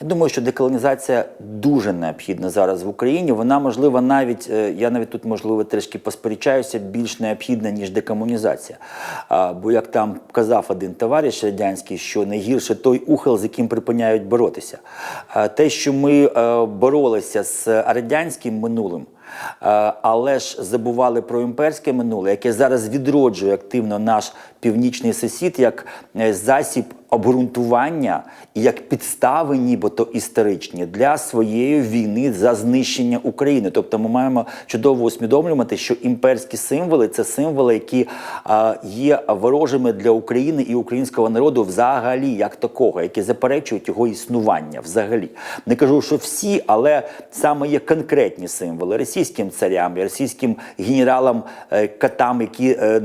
Я думаю, що деколонізація дуже необхідна зараз в Україні. Вона можливо навіть е, я навіть тут можливо трішки посперечаюся, більш необхідна ніж декомунізація. А, бо як там казав один товариш радянський, що найгірше той ухил, з яким припиняють боротися. А, те, що ми е, боролися з радянським минулим. Але ж забували про імперське минуле, яке зараз відроджує активно наш північний сусід як е, засіб обґрунтування і як підстави, нібито історичні для своєї війни за знищення України. Тобто, ми маємо чудово усвідомлювати, що імперські символи це символи, які є ворожими для України і українського народу взагалі, як такого, які заперечують його існування взагалі. Не кажу, що всі, але саме є конкретні символи російським царям, російським генералам, е, катам, які е,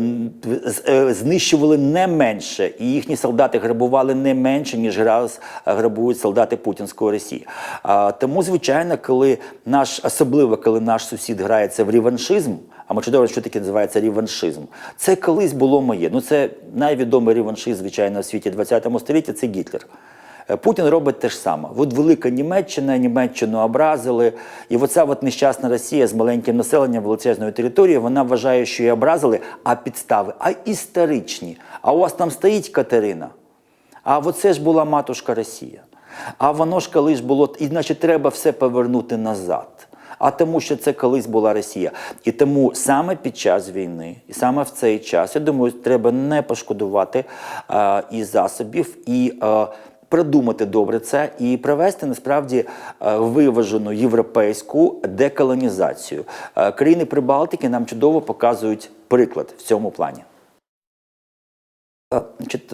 е, знищували не менше, і їхні солдати грабували не менше, ніж раз грабують солдати путінської Росії. Тому, звичайно, коли наш, особливо коли наш сусід грається в реваншизм. А ми чудово, що таке називається реваншизм. Це колись було моє. Ну це найвідомий реваншизм, звичайно, в світі 20 століття. Це Гітлер. Е, Путін робить те ж саме. От велика Німеччина, Німеччину образили. І оця от нещасна Росія з маленьким населенням величезною територією, вона вважає, що її образили, а підстави, а історичні. А у вас там стоїть Катерина. А оце ж була матушка Росія. А воно ж колись було, і значить, треба все повернути назад. А тому, що це колись була Росія. І тому саме під час війни, і саме в цей час, я думаю, треба не пошкодувати е, і засобів, і е, продумати добре це, і провести насправді е, виважену європейську деколонізацію. Е, країни Прибалтики нам чудово показують приклад в цьому плані.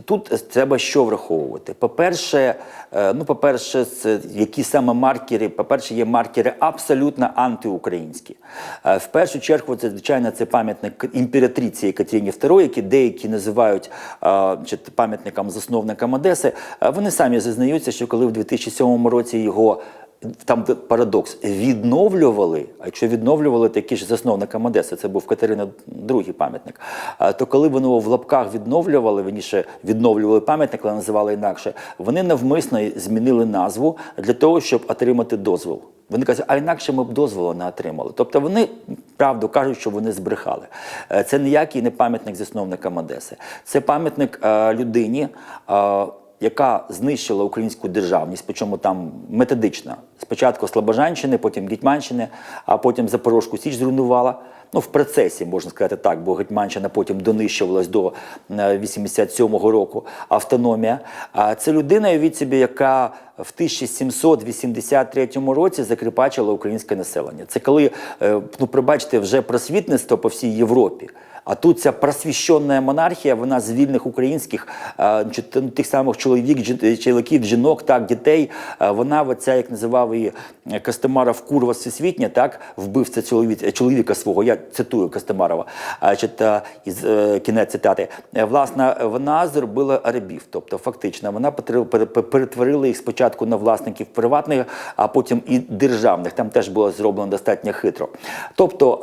Тут треба що враховувати. По-перше, е, ну, по-перше, які саме маркери, по-перше, є маркери абсолютно антиукраїнські. Е, В першу чергу, це, звичайно, це пам'ятник імператриці Екатерині II, який деякі називають е, пам'ятником засновникам Одеси. Вони самі зізнаються, що коли в 2007 році його там парадокс відновлювали. А якщо відновлювали, який ж засновникам Одеси, це був Катерина II пам'ятник. То коли вони в лапках відновлювали, вірніше відновлювали пам'ятник, але називали інакше, вони навмисно змінили назву для того, щоб отримати дозвіл. Вони кажуть, а інакше ми б дозволу не отримали. Тобто вони правду кажуть, що вони збрехали. Е, Це ніякий не пам'ятник засновникам Одеси. Це пам'ятник е, людині. Е, яка знищила українську державність, причому там методично. Спочатку Слобожанщини, потім Гетьманщини, а потім Запорожку Січ зруйнувала. Ну, в процесі, можна сказати так, бо Гетьманщина потім донищувалась до е, 87-го року автономія. А це людина, уявіть собі, яка в 1783 році закріпачила українське населення. Це коли, е, ну, пробачте, вже просвітництво по всій Європі. А тут ця просвіщена монархія, вона з вільних українських е, т- тих самих чоловік, чоловіків, жінок, так, дітей. е, Вона, оця, як називав її е, Костомаров, курва всесвітня, так, вбивця чоловіка, свого. Я цитую Костомарова, а, із е, кінець цитати. Е, Власне, вона зробила рабів. Тобто, фактично, вона перетворила їх спочатку на власників приватних, а потім і державних. Там теж було зроблено достатньо хитро. Тобто,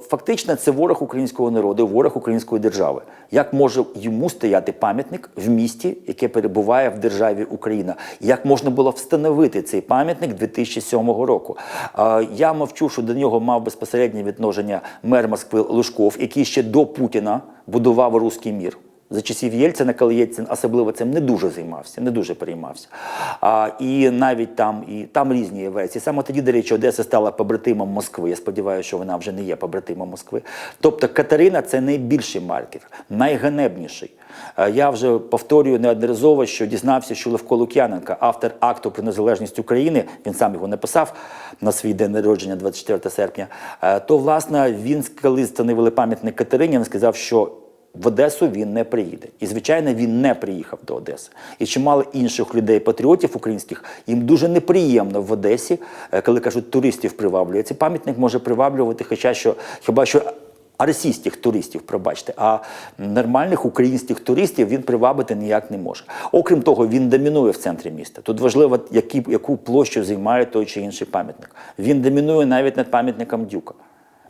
е, фактично, це ворог українського народу, ворог української держави. Як може йому стояти пам'ятник в місті, яке перебуває в державі Україна? Як можна було встановити цей пам'ятник 2007 року? Я мовчу, що до нього мав безпосереднє відношення мер Москви Лужков, який ще до Путіна будував руський мір. За часів Єльцина, коли Єльцин особливо цим не дуже займався, не дуже переймався. А, і навіть там, і там різні версії. Саме тоді, до речі, Одеса стала побратимом Москви. Я сподіваюся, що вона вже не є побратимом Москви. Тобто Катерина це найбільший маркер, найганебніший. Я вже повторюю неодноразово, що дізнався, що Левко Лук'яненко, автор акту про незалежність України, він сам його написав на свій день народження, 24 серпня. То, власне, він, коли встановили пам'ятник Катерині, він сказав, що в Одесу він не приїде. І, звичайно, він не приїхав до Одеси. І чимало інших людей, патріотів українських, їм дуже неприємно в Одесі, е, коли кажуть, туристів приваблює. Цей пам'ятник може приваблювати, хоча що, хіба що. Російських туристів, пробачте, а нормальних українських туристів він привабити ніяк не може. Окрім того, він домінує в центрі міста. Тут важливо, які, яку площу займає той чи інший пам'ятник. Він домінує навіть над пам'ятником Дюка.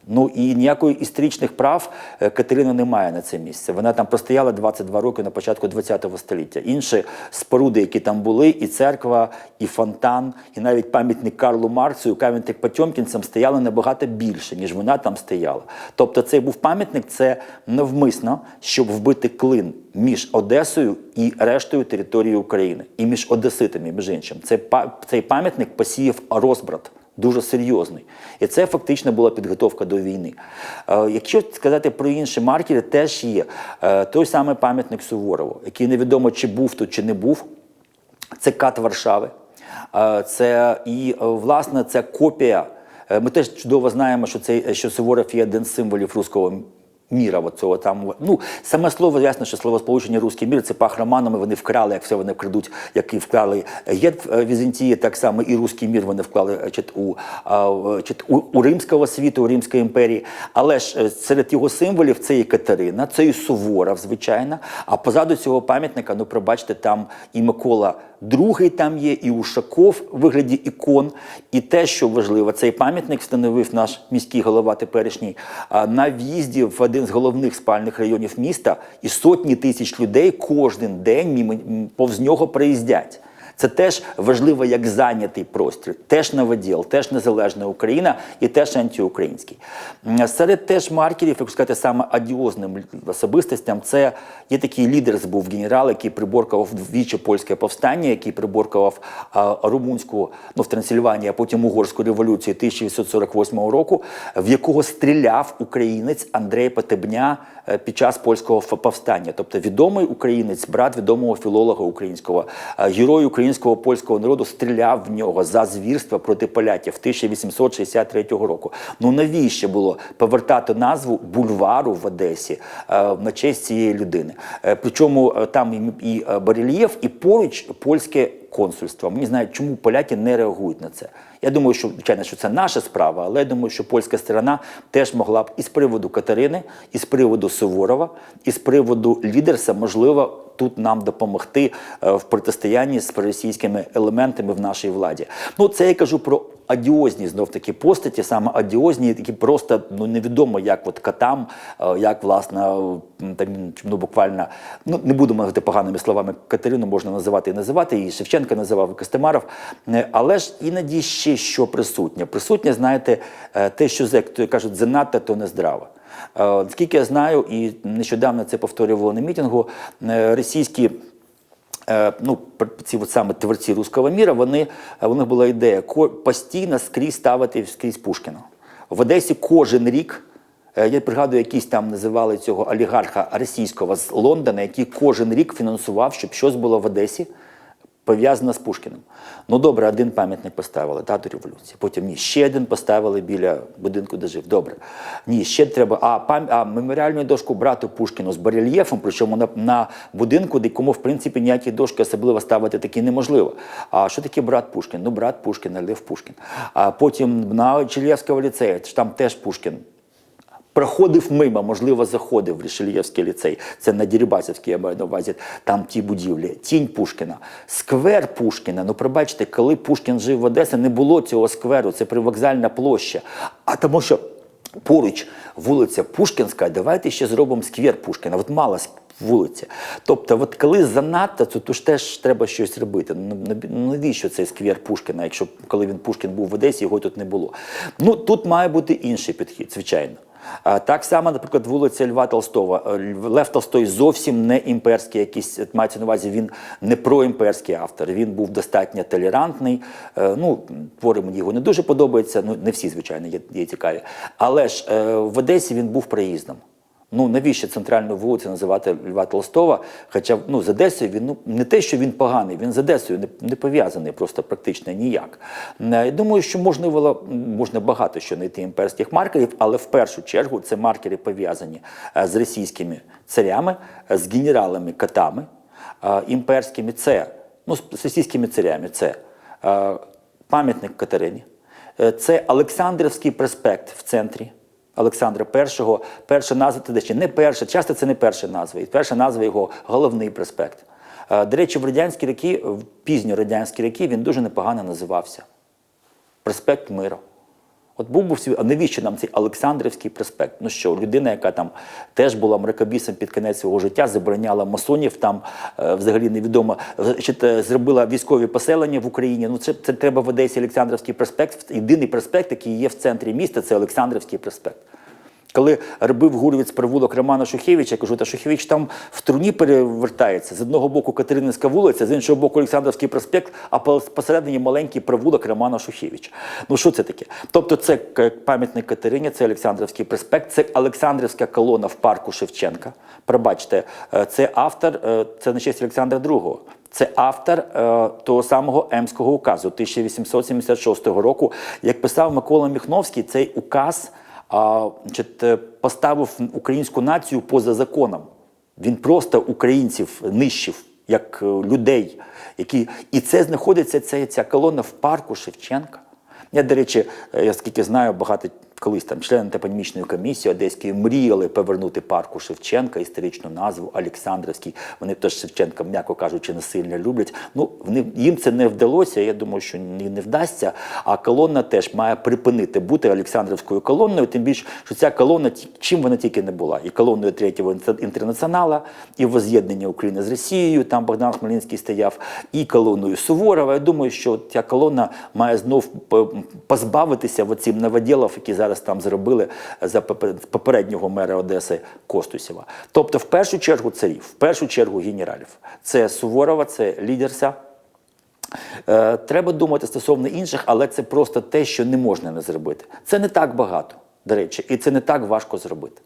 Ну і ніякої історичних прав е, Катерина не має на це місце. Вона там простояла 22 роки на початку ХХ століття. Інші споруди, які там були, і церква, і фонтан, і навіть пам'ятник Карлу Марксу, і пам'ятник Потьомкінцям стояли набагато більше, ніж вона там стояла. Тобто, цей був пам'ятник, це навмисно, щоб вбити клин між Одесою і рештою території України, і між Одеситами, між іншим. Це цей пам'ятник посіяв розбрат дуже серйозний. І це фактично була підготовка до війни. Е, Якщо сказати про інші маркери, теж є Е, той самий пам'ятник Суворову, який невідомо чи був тут, чи не був. Це кат Варшави. Е, Це і власне це копія. Ми теж чудово знаємо, що цей що Суворов є один з символів руського міра. цього там. Ну саме слово ясно, що словосполучення руський мір це пах романами. Вони вкрали, як все вони вкрадуть, як і вкрали гет в Візантії, так само і руський мір вони вклали е, чит, у, а, чит, у, у римського світу, у Римської імперії. Але ж е, серед його символів це і Катерина, це і Суворов, звичайно. А позаду цього пам'ятника, ну пробачте, там і Микола II там є, і Ушаков в вигляді ікон. І те, що важливо, цей пам'ятник встановив наш міський голова теперішній на в'їзді в один з головних спальних районів міста, і сотні тисяч людей кожен день повз нього проїздять. Це теж важливо як зайнятий простір, теж новоділ, теж незалежна Україна і теж антиукраїнський. Серед теж маркерів, як сказати, саме адіозним особистостям, це є такий лідер, був генерал, який приборкував двічі польське повстання, який приборкував а, румунську, ну в Трансильванії, а потім угорську революцію 1848 року, в якого стріляв українець Андрей Потебня е, під час польського повстання. Тобто відомий українець, брат відомого філолога українського, е, герой українського польського народу, стріляв в нього за звірства проти поляків 1863 року. Ну навіщо було повертати назву бульвару в Одесі е, на честь цієї людини? Е, Причому е, там і, і е, барельєф, і поруч польське консульство. Мені знають, чому поляки не реагують на це. Я думаю, що звичайно, що це наша справа, але я думаю, що польська сторона теж могла б і з приводу Катерини, і з приводу Суворова, і з приводу лідерса, можливо, тут нам допомогти е, в протистоянні з проросійськими елементами в нашій владі. Ну, це я кажу про адіозні знов таки постаті, саме адіозні, які просто ну невідомо, як от катам, е, як власне там ну буквально ну не будемо говорити поганими словами. Катерину можна називати і називати, і Шевченка називав і Костемаров. Е, Але ж іноді ще що присутнє. Присутнє, знаєте, е, те, що як кажуть, занадто, то не здраво. Наскільки я знаю, і нещодавно це повторювало на мітингу, російські ну, ці от саме творці руського міра, вони, е, у них була ідея постійно скрізь ставити скрізь Пушкіна. В Одесі кожен рік. е, Я пригадую, якісь там називали цього олігарха російського з Лондона, який кожен рік фінансував, щоб щось було в Одесі пов'язано з Пушкіним. Ну добре, один пам'ятник поставили дату революції. Потім ні, ще один поставили біля будинку, де жив. Добре. Ні, ще треба. А, пам... а меморіальну дошку брату Пушкіну з барельєфом, причому на, на будинку, де кому в принципі ніякі дошки особливо ставити такі неможливо. А що таке брат Пушкін? Ну, брат Пушкіна, Лев Пушкін. А потім на Челєвського ліцею, там теж Пушкін. Проходив мимо, можливо, заходив в Рішельєвський ліцей. Це на Дірібасівській, я маю на увазі, там ті будівлі. Тінь Пушкіна. Сквер Пушкіна. Ну, пробачте, коли Пушкін жив в Одесі, не було цього скверу, це привокзальна площа. А тому що поруч вулиця Пушкінська, давайте ще зробимо сквер Пушкіна. От мала вулиця. Тобто, от коли занадто, то, то ж теж треба щось робити. Ну, ну, навіщо цей сквер Пушкіна, якщо коли він Пушкін був в Одесі, його тут не було. Ну тут має бути інший підхід, звичайно. Так само, наприклад, вулиця Льва Толстого. Е, Лев Толстой зовсім не імперський, якийсь от мається на увазі. Він не проімперський автор. Він був достатньо толерантний. Е, Ну, твори мені його не дуже подобаються. Ну не всі, звичайно, є, є цікаві. Але ж е, в Одесі він був проїздом. Ну навіщо центральну вулицю називати Льва Толстого? Хоча ну, з Одесою він ну не те, що він поганий, він з Одесою не, не пов'язаний просто практично ніяк. Е, Я думаю, що можна було можна багато що знайти імперських маркерів, але в першу чергу це маркери пов'язані е, з російськими царями, е, з генералами катами імперськими. Це ну з російськими царями. Це пам'ятник Катерині, це Олександрівський проспект в центрі. Олександра І, перша назва ще не перша, часто це не перша назва. І перша назва його головний проспект. Е, До речі, в радянські роки, в пізньо радянські роки, він дуже непогано називався. Проспект Миру. От був би свій, а навіщо нам цей Олександрівський проспект? Ну що, людина, яка там теж була мракобісом під кінець свого життя, забороняла масонів, там е, взагалі невідомо, е, чи те, зробила військові поселення в Україні. Ну це, це треба в Одесі Олександрівський проспект. Єдиний проспект, який є в центрі міста, це Олександрівський проспект. Коли робив Гурвіц провулок Романа Шухевича, я кажу, та Шухевич там в труні перевертається. З одного боку Катерининська вулиця, з іншого боку Олександрівський проспект, а посередині маленький провулок Романа Шухевича. Ну що це таке? Тобто це пам'ятник Катерині, це Олександрівський проспект, це Олександрівська колона в парку Шевченка. Пробачте, е, це автор, е, це на честь Олександра II. Це автор е, того самого Емського указу 1876 року. Як писав Микола Міхновський, цей указ а, е, поставив українську націю поза законом. Він просто українців нищив як е, людей, які і це знаходиться ця, ця колона в парку Шевченка. Я, до речі, е, я скільки знаю, багато колись там члени топонімічної комісії одеської мріяли повернути парку Шевченка історичну назву Олександрівський. Вони теж Шевченка, м'яко кажучи, не сильно люблять. Ну їм це не вдалося. Я думаю, що ні не вдасться. А колона теж має припинити бути Олександрівською колонною. Тим більше, що ця колона чим вона тільки не була, і колоною третього інтернаціонала, і воз'єднання України з Росією. Там Богдан Хмельницький стояв, і колоною Суворова. Я думаю, що ця колона має знов позбавитися оцим новоділів, які зараз там зробили за попереднього мера Одеси Костусєва. Тобто, в першу чергу царів, в першу чергу генералів. Це Суворова, це лідерся. Е, Треба думати стосовно інших, але це просто те, що не можна не зробити. Це не так багато, до речі, і це не так важко зробити.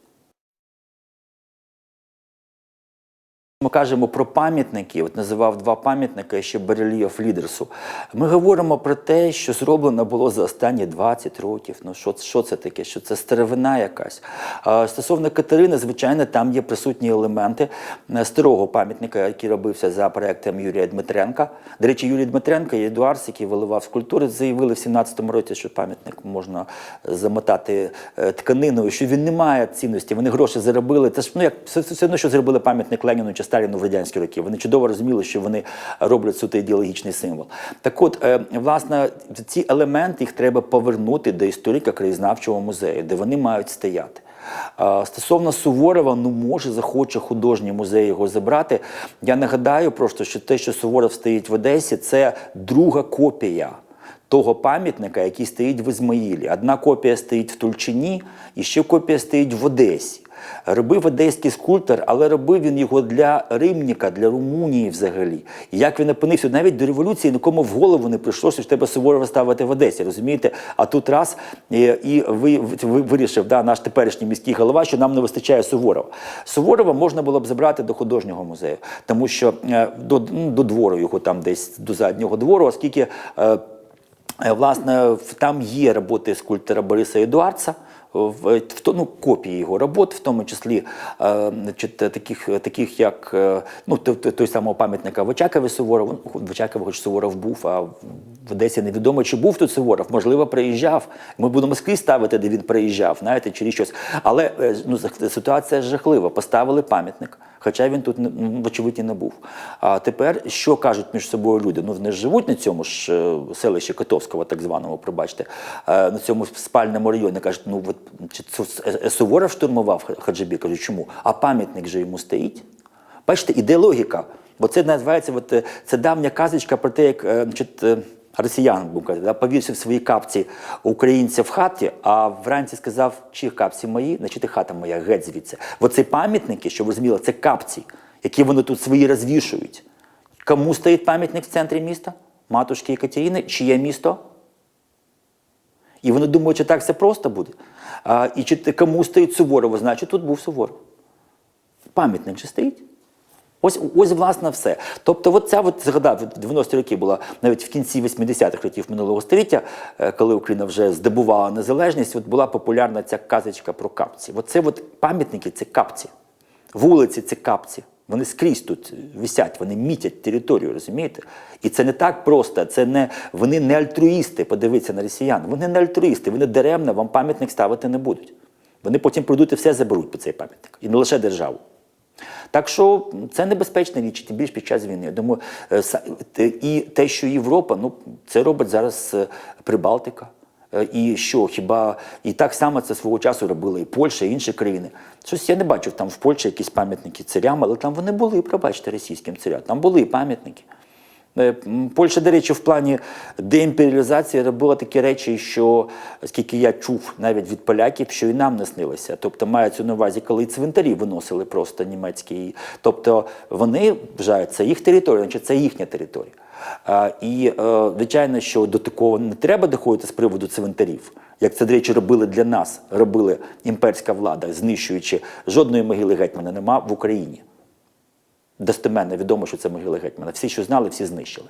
Ми кажемо про пам'ятники, от називав два пам'ятники ще барельєф лідерсу. Ми говоримо про те, що зроблено було за останні 20 років. Ну що, що це таке? Що це старовина якась? А, стосовно Катерини, звичайно, там є присутні елементи е, старого пам'ятника, який робився за проектом Юрія Дмитренка. До речі, Юрій Дмитренко і Едуарс, який виливав скульптури, заявили в 17-му році, що пам'ятник можна замотати е, тканиною, що він не має цінності. Вони гроші заробили. Це ж ну як все, одно, що зробили пам'ятник Леніну Сталіну в радянські роки. Вони чудово розуміли, що вони роблять суто ідеологічний символ. Так от, е, власне, ці елементи їх треба повернути до історика краєзнавчого музею, де вони мають стояти. Стосовно Суворова, ну може захоче художній музей його забрати. Я нагадаю просто, що те, що Суворов стоїть в Одесі, це друга копія того пам'ятника, який стоїть в Ізмаїлі. Одна копія стоїть в Тульчині, і ще копія стоїть в Одесі. Робив одеський скульптор, але робив він його для Римніка, для Румунії взагалі. І як він опинився, навіть до революції нікому в голову не прийшло, що ж треба Суворова ставити в Одесі, розумієте? А тут раз і, і ви, ви вирішив, да, наш теперішній міський голова, що нам не вистачає Суворова. Суворова можна було б забрати до художнього музею, тому що е, до, ну, до двору його там десь до заднього двору, оскільки. е, Е, Власне, там є роботи скульптора Бориса Едуардса, в, ну, копії його робот, в тому числі е, значить, таких, таких як е, ну, той, той, самого пам'ятника в Очакові Суворов. Ну, В Очакові хоч Суворов був, а в Одесі невідомо, чи був тут Суворов. Можливо, приїжджав. Ми будемо Москві ставити, де він приїжджав, знаєте, чи щось. Але е, ну, ситуація жахлива. Поставили пам'ятник. Хоча він тут, вочевидь, і не був. А тепер що кажуть між собою люди? Ну, вони ж живуть на цьому ж е, селищі Котовського, так званому, пробачте, е, на цьому спальному районі. Кажуть, ну от чи Суворов штурмував Хаджибі? Кажуть, чому? А пам'ятник же йому стоїть. Бачите, іде логіка. Бо це називається, от, це давня казочка про те, як е, росіян казати, да, повісив свої капці українця в хаті, а вранці сказав, чи капці мої, значить і хата моя, геть звідси. Оці пам'ятники, що ви розуміли, це капці, які вони тут свої розвішують. Кому стоїть пам'ятник в центрі міста? Матушки Екатерини, чиє місто? І вони думають, що так все просто буде. А, і чи кому стоїть Суворов, значить тут був Суворов. Пам'ятник же стоїть. Ось, ось власне все. Тобто, от ця от згадав, 90-ті роки була навіть в кінці 80-х років минулого століття, е, коли Україна вже здобувала незалежність, от була популярна ця казочка про капці. Оце от пам'ятники це капці. Вулиці це капці. Вони скрізь тут висять, вони мітять територію, розумієте? І це не так просто. Це не вони не альтруїсти. Подивіться на росіян. Вони не альтруїсти, вони даремно вам пам'ятник ставити не будуть. Вони потім прийдуть і все заберуть по цей пам'ятник. І не лише державу. Так що це небезпечна річ, тим більше під час війни. Я думаю, е, і те, що Європа, ну це робить зараз е, Прибалтика. Е, І що, хіба і так само це свого часу робили і Польща, і інші країни. Щось я не бачив там в Польщі якісь пам'ятники царям, але там вони були, пробачте, російським царям. Там були пам'ятники. Е, Польща, до речі, в плані деімперіалізації робила такі речі, що, скільки я чув навіть від поляків, що і нам не снилося. Тобто мається на увазі, коли цвинтарі виносили просто німецькі. Тобто вони вважають, це їх територія, значить це їхня територія. І, е, звичайно, що до такого не треба доходити з приводу цвинтарів. Як це, до речі, робили для нас, робили імперська влада, знищуючи жодної могили гетьмана нема в Україні. Достеменно відомо, що це могила гетьмана. Всі, що знали, всі знищили.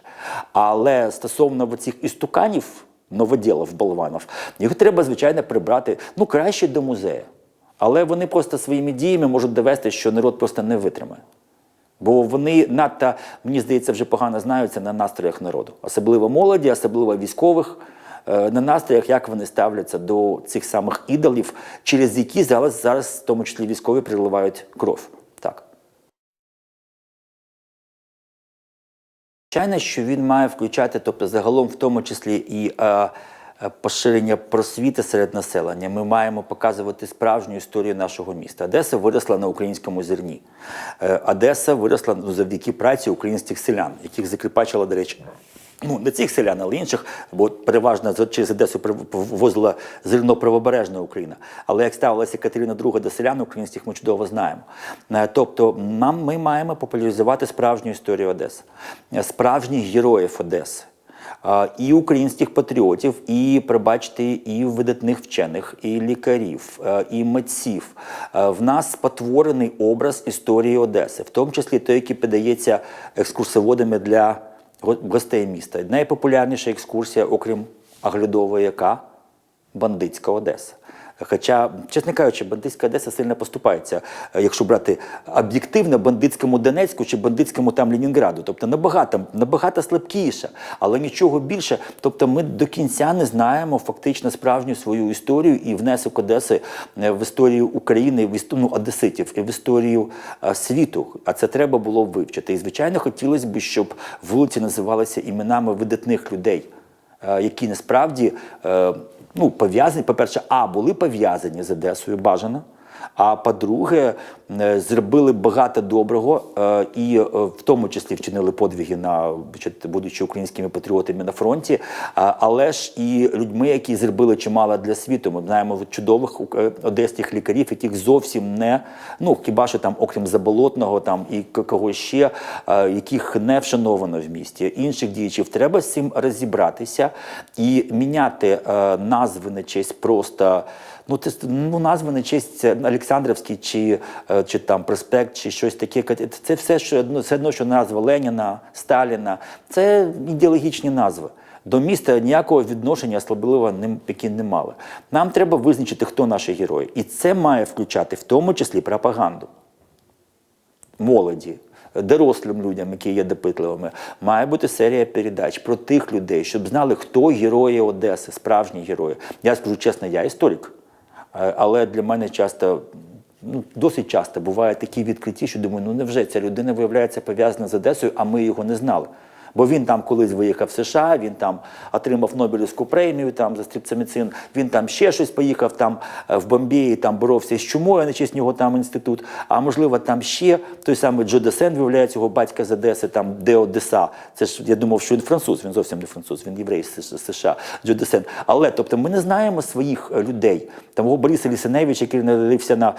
Але стосовно цих істуканів, новоділів, болванів, їх треба, звичайно, прибрати ну, краще до музею. Але вони просто своїми діями можуть довести, що народ просто не витримає. Бо вони надто, мені здається, вже погано знаються на настроях народу, особливо молоді, особливо військових, е, на настроях, як вони ставляться до цих самих ідолів, через які зараз, зараз в тому числі військові, приливають кров. Звичайно, що він має включати, тобто загалом, в тому числі і е, е, поширення просвіти серед населення. Ми маємо показувати справжню історію нашого міста. Одеса виросла на українському зерні. Е, Одеса виросла ну, завдяки праці українських селян, яких закріпачила, до речі. Ну, не цих селян, але інших, бо переважно через Одесу ввозила зерно правобережна Україна. Але як ставилася Катерина II до селян українських, ми чудово знаємо. Е, Тобто, нам ми маємо популяризувати справжню історію Одеси, е, справжніх героїв Одеси. І українських патріотів, і пробачте, і видатних вчених, і лікарів, е, і митців. В нас спотворений образ історії Одеси, в тому числі той, який подається екскурсоводами для гостей міста. Найпопулярніша екскурсія, окрім оглядової, яка бандитська Одеса. Хоча, чесно кажучи, бандитська Одеса сильно поступається, е, якщо брати об'єктивно бандитському Донецьку чи бандитському там Ленінграду. Тобто набагато, набагато слабкіше, але нічого більше. Тобто ми до кінця не знаємо фактично справжню свою історію і внесок Одеси е, в історію України, в історію ну, одеситів і в історію е, світу. А це треба було вивчити. І звичайно, хотілося б, щоб вулиці називалися іменами видатних людей які насправді ну, пов'язані, по-перше, а були пов'язані з Одесою бажано. А по-друге, е, зробили багато доброго е, і е, в тому числі вчинили подвиги на будучи українськими патріотами на фронті, але ж і людьми, які зробили чимало для світу. Ми знаємо чудових одеських лікарів, яких зовсім не ну хіба що там, окрім заболотного, там і когось ще, яких не вшановано в місті. Інших діячів треба з цим розібратися і міняти назви на честь просто. Ну, це ну, назви на честь Олександрівський чи, е, чи там проспект, чи щось таке. Це все що ну, все одно, що назва Леніна, Сталіна. Це ідеологічні назви. До міста ніякого відношення особливо не, які не мали. Нам треба визначити, хто наші герої. І це має включати в тому числі пропаганду молоді, дорослим людям, які є допитливими, має бути серія передач про тих людей, щоб знали, хто герої Одеси, справжні герої. Я скажу чесно, я історик, але для мене часто. Ну, досить часто буває такі відкриті, що думаю, ну невже ця людина виявляється пов'язана з Одесою, а ми його не знали. Бо він там колись виїхав в США, він там отримав Нобелівську премію там за стріпцеміцин, він там ще щось поїхав там е, в Бомбеї, там боровся з чумою, на честь нього там інститут. А можливо, там ще той самий Джо Десен виявляється його батька з Одеси, там де Одеса. Це ж я думав, що він француз, він зовсім не француз, він єврей з США, Джо Десен. Але тобто ми не знаємо своїх е, людей. Там його Борис Лісиневич, який народився на,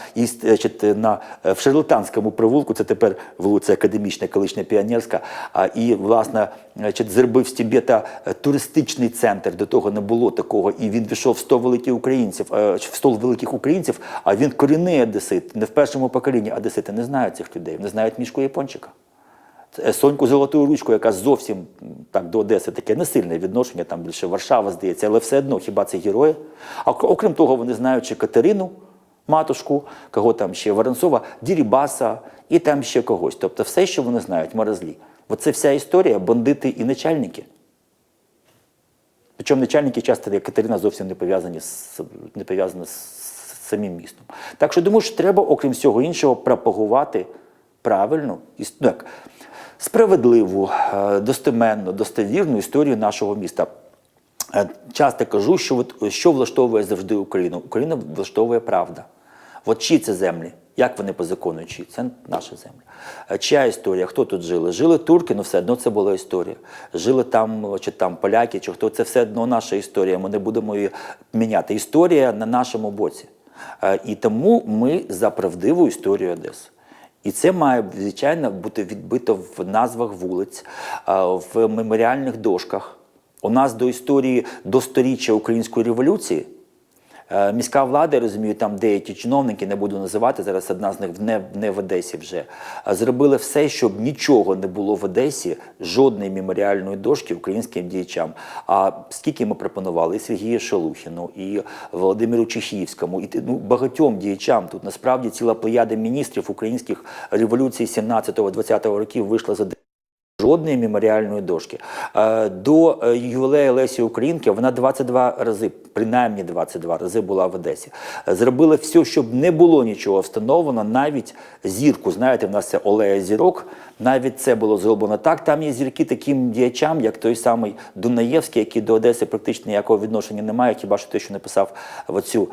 е, на в Шарлатанському провулку, це тепер вулиця Академічна, колишня піонерська. І, власне, значить, зробив з Тібета е, туристичний центр. До того не було такого. І він війшов в 100 великих українців, е, в 100 великих українців, а він корінний одесит. Не в першому поколінні одесити не знають цих людей, не знають мішку Япончика. Соньку Золотою ручкою, яка зовсім так до Одеси таке не сильне відношення, там більше Варшава здається, але все одно хіба це герої? А окрім того, вони знають Катерину, матушку, кого там ще Воронцова, Дірібаса і там ще когось. Тобто все, що вони знають, морозлі. Оце вся історія, бандити і начальники. Причому начальники часто, як Катерина, зовсім не пов'язані з не пов'язані з самим містом. Так що думаю, що треба, окрім всього іншого, пропагувати правильну ну, як, справедливу, е, достеменну, достовірну історію нашого міста. Е, Часто кажу, що от, що влаштовує завжди Україну. Україна влаштовує правда. От чиї це землі? Як вони по закону чиї? Це наша земля. Е, Чия історія? Хто тут жили? Жили турки, ну все одно це була історія. Жили там, чи там поляки, чи хто це все одно наша історія. Ми не будемо її міняти. Історія на нашому боці. Е, І тому ми за правдиву історію Одеси. І це має звичайно бути відбито в назвах вулиць, в меморіальних дошках. У нас до історії до сторіччя української революції. Е, Міська влада, я розумію, там деякі чиновники, не буду називати зараз, одна з них не, не в Одесі вже, зробили все, щоб нічого не було в Одесі, жодної меморіальної дошки українським діячам. А скільки ми пропонували і Сергію Шелухіну, і Володимиру Чехівському, і ну, багатьом діячам тут насправді ціла плеяда міністрів українських революцій 17-20 років вийшла з Одеси. Жодної меморіальної дошки. Е, До е, ювілею Лесі Українки вона 22 рази, принаймні 22 рази була в Одесі. Зробили все, щоб не було нічого встановлено, навіть зірку. Знаєте, в нас це Олея Зірок. Навіть це було зроблено так. Там є зірки таким діячам, як той самий Дунаєвський, який до Одеси практично ніякого відношення не має, хіба що те, що написав в оцю.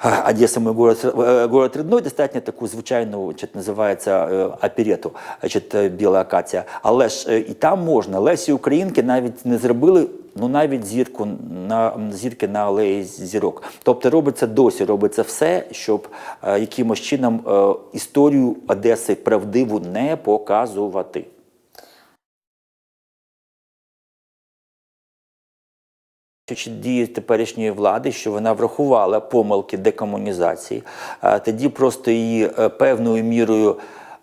Одесса мой город, э, город родной, достатньо таку звичайну, значить, називається е, оперету, значить, е, біла акація. Але ж і там можна. Лесі Українки навіть не зробили. Ну, навіть зірку на зірки на алеї зірок. Тобто робиться досі, робиться все, щоб е, якимось чином е, історію Одеси правдиву не показувати. Чи дії теперішньої влади, що вона врахувала помилки декомунізації, тоді просто її е, певною мірою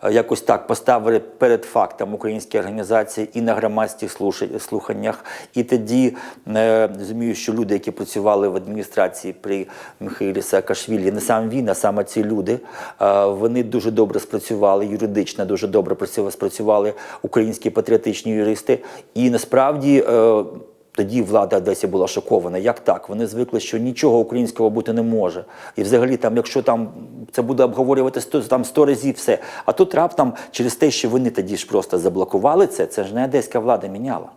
е, якось так поставили перед фактом українські організації і на громадських слуханнях. І тоді е, розумію, що люди, які працювали в адміністрації при Михайлі Саакашвілі, не сам він, а саме ці люди, вони дуже добре спрацювали юридично, дуже добре працювали, спрацювали українські патріотичні юристи. І насправді. Тоді влада Одесі була шокована. Як так? Вони звикли, що нічого українського бути не може. І взагалі, там, якщо там це буде обговорювати сто там сто разів все. А тут раптом через те, що вони тоді ж просто заблокували це, це ж не одеська влада міняла.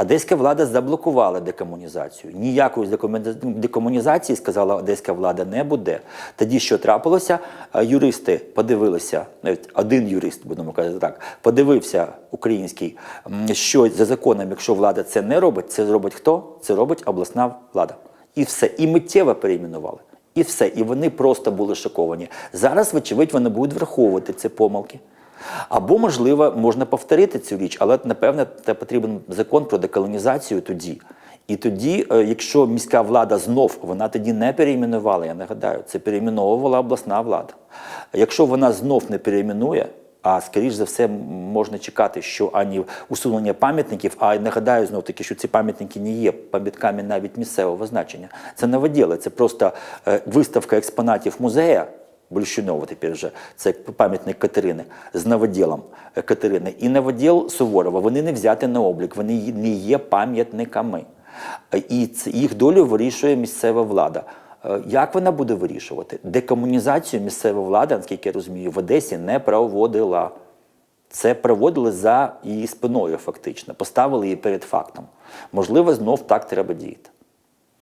Одеська влада заблокувала декомунізацію. Ніякої декомунізації, сказала одеська влада, не буде. Тоді що трапилося? Юристи подивилися, навіть один юрист, будемо казати так, подивився український, що за законом, якщо влада це не робить, це зробить хто? Це робить обласна влада. І все. І миттєво перейменували. І все. І вони просто були шоковані. Зараз, вочевидь, вони будуть враховувати ці помилки. Або, можливо, можна повторити цю річ, але напевне це потрібен закон про деколонізацію тоді. І тоді, е, якщо міська влада знов, вона тоді не перейменувала, я нагадаю, це перейменовувала обласна влада. Якщо вона знов не перейменує, а скоріш за все можна чекати, що ані усунення пам'ятників, а нагадаю знов таки, що ці пам'ятники не є пам'ятками навіть місцевого значення. Це новоділи, це просто е, виставка експонатів музея. Большунова тепер вже це пам'ятник Катерини з новоділом е, Катерини. І новоділ Суворова вони не взяти на облік, вони не є пам'ятниками. Е, І їх долю вирішує місцева влада. Е, Як вона буде вирішувати? Декомунізацію місцева влада, наскільки я розумію, в Одесі не проводила. Це проводили за її спиною, фактично, поставили її перед фактом. Можливо, знов так треба діяти.